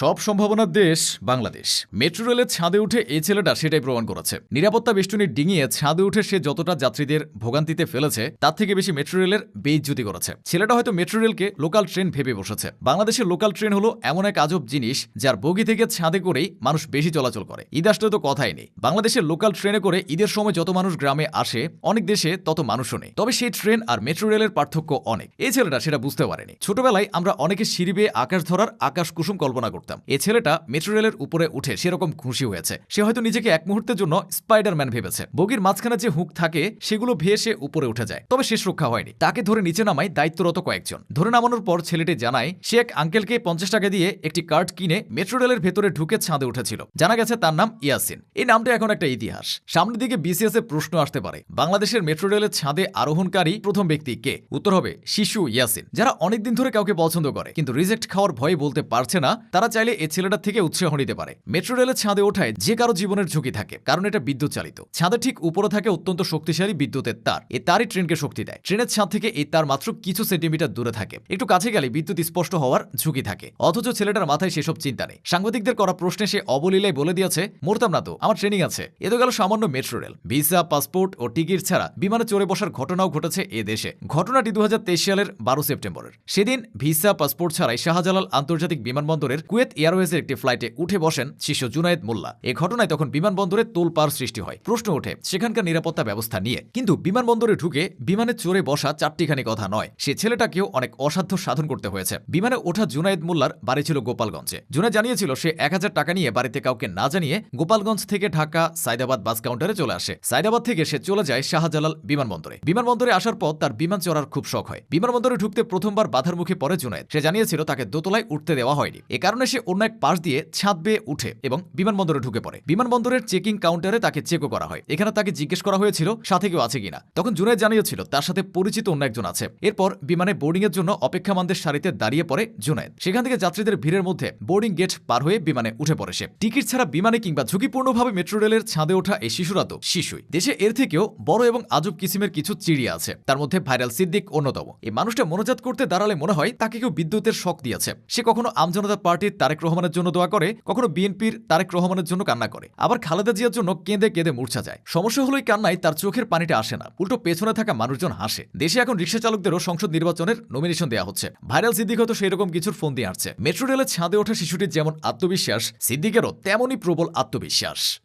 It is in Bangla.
সব সম্ভাবনার দেশ বাংলাদেশ। মেট্রো রেলের ছাদে উঠে এই ছেলেটা সেটাই প্রমাণ করেছে। নিরাপত্তা বেষ্টনী ডিঙিয়ে ছাদে উঠে সে যতটা যাত্রীদের ভোগান্তিতে ফেলেছে, তার থেকে বেশি মেট্রো রেলের বেইজ্জতি করেছে। ছেলেটা হয়তো মেট্রো রেলকে লোকাল ট্রেন ভেবে বসেছে। বাংলাদেশের লোকাল ট্রেন হলো এমন এক আজব জিনিস, যার বগি থেকে ছাদে করেই মানুষ বেশি চলাচল করে। ঈদ আসলে তো কথাই নেই। বাংলাদেশের লোকাল ট্রেনে করে ঈদের সময় যত মানুষ গ্রামে আসে, অনেক দেশে তত মানুষও নেই। তবে সেই ট্রেন আর মেট্রো রেলের পার্থক্য অনেক। এই ছেলেটা সেটা বুঝতে পারেনি। ছোটবেলায় আমরা অনেকে সিঁড়ি বেয়ে আকাশ ধরার আকাশ কুসুম কল্পনা করতাম। এ ছেলেটা মেট্রো রেলের উপরে উঠে সেরকম খুশি হয়েছে। সে হয়তো নিজেকে এক মুহূর্তের জন্য স্পাইডারম্যান ভেবেছে। বগির মাঝখানে যে হুক থাকে, সেগুলো ভেয়ে সে উপরে উঠে যায়। তবে শেষ রক্ষা হয়নি। তাকে ধরে নিচে নামায় দায়িত্বরত কয়েকজন। ধরে নামানোর পর ছেলেটি জানায়, সে এক আঙ্কেলকে পঞ্চাশ টাকা দিয়ে একটি কার্ড কিনে মেট্রো রেলের ভেতরে ঢুকে ছাদে উঠেছিল। জানা গেছে তার নাম ইয়াসিন। এই নামটা এখন একটা ইতিহাস। সামনের দিকে বিসিএস এর প্রশ্ন আসতে পারে, বাংলাদেশের মেট্রো রেলের ছাদে আরোহণকারী প্রথম ব্যক্তি কে? উত্তর হবে, শিশু ইয়াসিন। যারা অনেকদিন ধরে কাউকে পছন্দ করে, কিন্তু রিজেক্ট খাওয়ার ভয়ে বলতে পারছে না, তারা চাইলে এই ছেলেটার থেকে উৎসাহ নিতে পারে। মেট্রো রেলের ছাদে ওঠায় যে কারও জীবনের ঝুঁকি থাকে, কারণ এটা বিদ্যুৎ চালিত ছাদে ঠিক উপরে থাকে অত্যন্ত শক্তিশালী বিদ্যুতের তার। এ তারই ট্রেনকে শক্তি দেয়। ট্রেনের ছাদ থেকে এই তার মাত্র কিছু সেন্টিমিটার দূরে থাকে। একটু কাছে গেলে বিদ্যুৎ স্পষ্ট হওয়ার ঝুঁকি থাকে। অথচ ছেলেটার মাথায় সেসব চিন্তা নেই। সাংবাদিকদের করা প্রশ্নে সে অবলীলায় বলে দিয়েছে, মরতাম না তো আমার ট্রেনিং আছে। এ তো গেল সামান্য মেট্রো রেল। ভিসা, পাসপোর্ট ও টিকিট ছাড়া বিমানে চড়ে বসার ঘটনাও ঘটেছে এ দেশে। ঘটনাটি দু হাজার তেইশ সালের বারো সেপ্টেম্বরের। সেদিন ভিসা, পাসপোর্ট ছাড়াই শাহজালাল আন্তর্জাতিক বিমানবন্দরের কুয়েত এয়ারওয়েজের একটি ফ্লাইটে উঠে বসেন শিশু জুনায়েদ মোল্লা। এ ঘটনায় তখন বিমানবন্দরে তোলপাড় সৃষ্টি হয়। প্রশ্ন ওঠে, সেখানকার নিরাপত্তা ব্যবস্থা নিয়ে। কিন্তু বিমানবন্দরে ঢুকে বিমানে চড়ে বসা চারটিখানি কথা নয়। সে ছেলেটাকেও অনেক অসাধ্য সাধন করতে হয়েছে। বিমানে ওঠা জুনায়েদ মোল্লার বাড়ি ছিল গোপালগঞ্জে। জুনায় জানিয়েছিল, সে এক হাজার টাকা নিয়ে বাড়িতে কাউকে না জানিয়ে গোপালগঞ্জ থেকে ঢাকা সাইদাবাদ বাস কাউন্টারে চলে আসে। সাইদাবাদ থেকে সে চলে যায় শাহজালাল বিমানবন্দরে। বিমানবন্দরে আসার পর তার বিমান চড়ার খুব শখ হয়। বিমানবন্দরে ঢুকতে প্রথমবার বাধার মুখে পড়ে জুনায়েদ। সে জানিয়েছিল, তাকে দোতলায় উঠতে দেওয়া হয়নি। এ কারণে সে অন্য এক পাশ দিয়ে ছাদ বেয়ে উঠে এবং বিমানবন্দরে ঢুকে পড়ে। বিমানবন্দরের চেকিং কাউন্টারে তাকে চেকও করা হয়। এখানে তাকে জিজ্ঞেস করা হয়েছিল, সাথে কেউ আছে কিনা? তখন জুনায়েদ জানিয়েছিল, তার সাথে পরিচিত অন্য একজন আছে। এরপর বিমানে বোর্ডিং এর জন্য অপেক্ষামানদের সারিতে দাঁড়িয়ে পড়ে জুনায়েদ সেখান থেকে যাত্রীদের ভিড়ের মধ্যে বোর্ডিং গেট পার হয়ে বিমানে উঠে পড়ে সে। টিকিট ছাড়া বিমানে কিংবা ঝুঁকিপূর্ণভাবে মেট্রো রেলের ছাদে ওঠা এই শিশুরা তো শিশুই। দেশে এর থেকেও বড় এবং আজব কিসিমের কিছু চিড়িয়া আছে। তার মধ্যে ভাইরাল সিদ্দিক অন্যতম। এই মানুষটা মনোজাত করতে দাঁড়ালে মনে হয় তাকে কেউ বিদ্যুতের শখ দিয়েছে। সে কখনো আমজনতা পার্টির তারেক রহমানের জন্য দোয়া করে, কখনো বিএনপির তারেক রহমানের জন্য কান্না করে। আবার খালেদা জিয়ার জন্য কেঁদে কেঁদে মূর্ছা যায়। সমস্যা হলো এই কান্নায় তার চোখের পানিটা আসে না। উল্টো পেছনে থাকা মানুষজন হাসে। দেশে এখন রিক্সা চালকদেরও সংসদ নির্বাচনের নমিনেশন দেওয়া হচ্ছে। ভাইরাল সিদ্দিক হয়তো সেই রকম কিছুর ফোন দিয়ে আসছে মেট্রো রেলের ছাদে ওঠা শিশুটির যেমন আত্মবিশ্বাস, সিদ্দিকেরও তেমনই প্রবল আত্মবিশ্বাস।